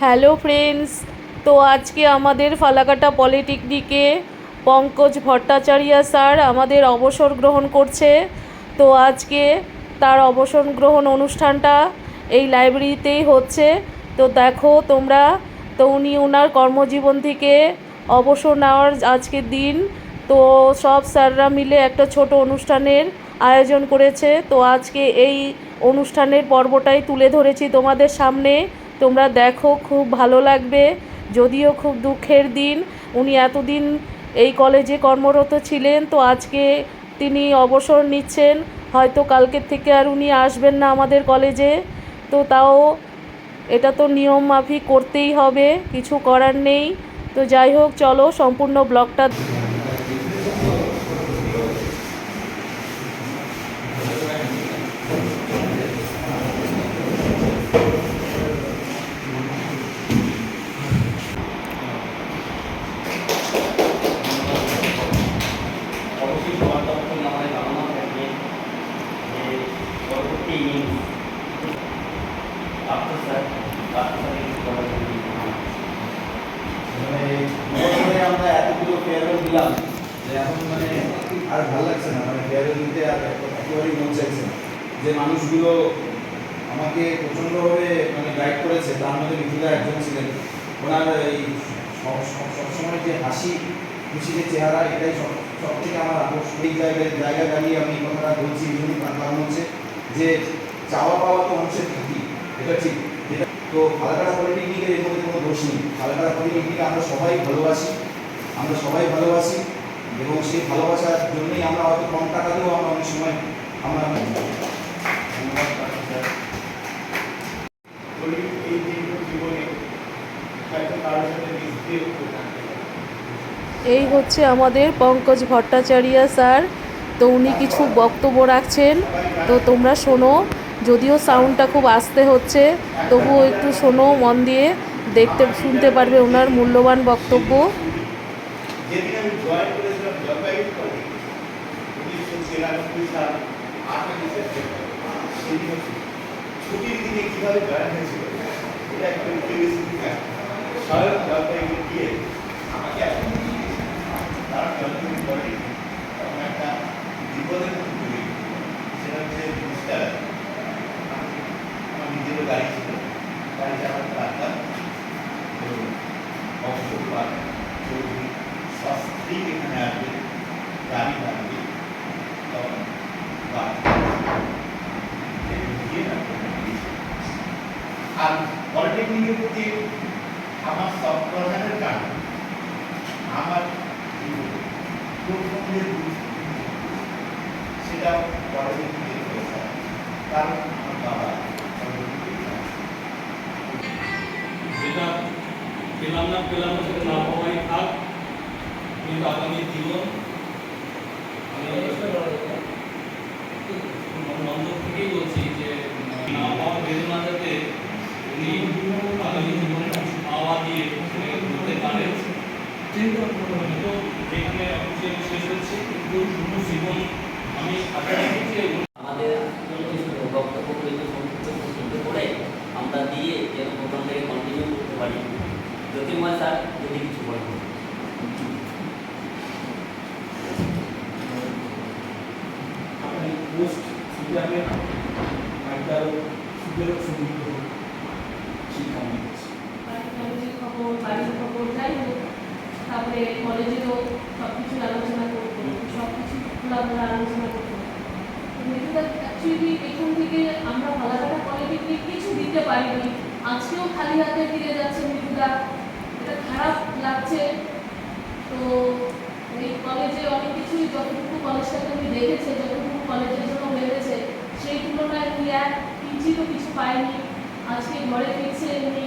Hello friends, তো আজকে আমাদের ফালাকাটা পলিটেকনিকে পঙ্কজ ভট্টাচার্যা স্যার আমাদের অবসর গ্রহণ করছে। তো আজকে তার অবসর গ্রহণ অনুষ্ঠানটা এই লাইব্রেরিতেই হচ্ছে। তো দেখো তোমরা, তো উনি ওনার কর্মজীবন থেকে অবসর নেওয়ার আজকের দিন তো সব স্যাররা মিলে একটা ছোট অনুষ্ঠানের আয়োজন করেছে। তো আজকে এই অনুষ্ঠানের পর্বটাই তুলে ধরেছি তোমাদের সামনে। তোমরা দেখো, খুব ভালো লাগবে। যদিও খুব দুঃখের দিন। উনি এতদিন এই কলেজে কর্মরত ছিলেন, তো আজকে তিনি অবসর নিচ্ছেন। হয়তো কালকের থেকে আর উনি আসবেন না আমাদের কলেজে। তো তাও এটা তো নিয়ম মাফিক করতেই হবে, কিছু করার নেই। তো যাই হোক, চলো সম্পূর্ণ ব্লগটা যে কথা বলি মানে আমরা এতগুলো ফেয়ারওয়েল দিলাম যে এখন মানে আর ভালো লাগছে না। মানে ফেয়ারওয়েল দিতে আর একেবারেই মন চাইছে যে মানুষগুলো আমাকে প্রচণ্ডভাবে মানে গাইড করেছে, তার মধ্যে মিথিলা একজন ছিলেন। ওনার এই সব- সব- সবসময় যে হাসি যে চেহারা এটাই সব সব থেকে আমার আকর্ষণ এই জায়গায় জায়গায় দাঁড়িয়ে আমি কথাটা বলছি জন্যই কারণ হচ্ছে যে চাওয়া পাওয়া তো মানুষের থাকি এটা ঠিক। যেটা তো ফালাকাটা পলিটেকনিকের এর মধ্যে কোনো দোষ নেই। ফালাকাটা পলিটেকনিকে আমরা সবাই ভালোবাসি। আমরা সবাই ভালোবাসি এবং সেই ভালোবাসার জন্যই আমরা হয়তো কম টাকাতেও আমরা অনেক সময় আমরা এই জীবনে কারোর সাথে পারে এই হচ্ছে আমাদের পঙ্কজ ভট্টাচার্য স্যার। তো উনি কিছু বক্তব্য রাখছেন। তো তোমরা শোনো, যদিও সাউন্ডটা খুব আসতে হচ্ছে, তবুও একটু শোনো মন দিয়ে, দেখতে, শুনতে পারবে ওনার মূল্যবান বক্তব্য। ছুটির দিনে জলপাইগুড়ি পড়ে তখন একটা বিপদের মধ্যে পড়ি সেটা হচ্ছে জিনিসটা আমার নিজেরও গাড়ি ছিল গাড়িতে আমার ডাক্তার অবসর পান চৌধুরী শাস্ত্রী এখানে আসবে গাড়ি থাকবে তখন গাড়ি। আর পলিটেকনিকের প্রতি আমার সপ্রধানের কারণ, আমার কারণ আমার বাবা যেটা পেলাম না পেলাম না সেটা না পাওয়াই থাক কিন্তু আগামী জীবন আমি আমার অন্তর থেকেই বলছি যে না পাওয়ার বেদনা যাতে উনি আগামী জীবনে কিছু পাওয়া দিয়ে সেটাকে ধরতে পারেন হয়তো এখানে অফিসিয়াল শেষ হচ্ছে কিন্তু জীবন আমি আশা রাখি যে উনি আমাদের কিছু বক্তব্যগুলো সংক্ষিপ্ত সংক্ষিপ্ত করে আমরা দিয়ে যেন প্রোগ্রামটাকে কন্টিনিউ করতে পারি। জ্যোতির্ময় স্যার যদি কিছু বলেন। পোস্ট সুবিধাকে একটা সুবিধার সংগীত শিক্ষা খবর বাড়ির খবর যাই হোক তারপরে কলেজেরও সব কিছু আলোচনা কিছু খোলামেলা আলোচনা করতো অ্যাকচুয়ালি এখান থেকে আমরা ভালাঘাটা পলিটেকনিক কিছু দিতে পারিনি। আজকেও খালি হাতে ফিরে যাচ্ছে মৃদুদা এটা খারাপ লাগছে, তো এই কলেজে অনেক কিছুই যতটুকু কলেজটাকে উনি দেখেছে যতটুকু কলেজের জন্য ভেবেছে সেই তুলনায় উনি এক ইঞ্চিও কিছু পায়নি। আজকে ঘরে ফিরছে উনি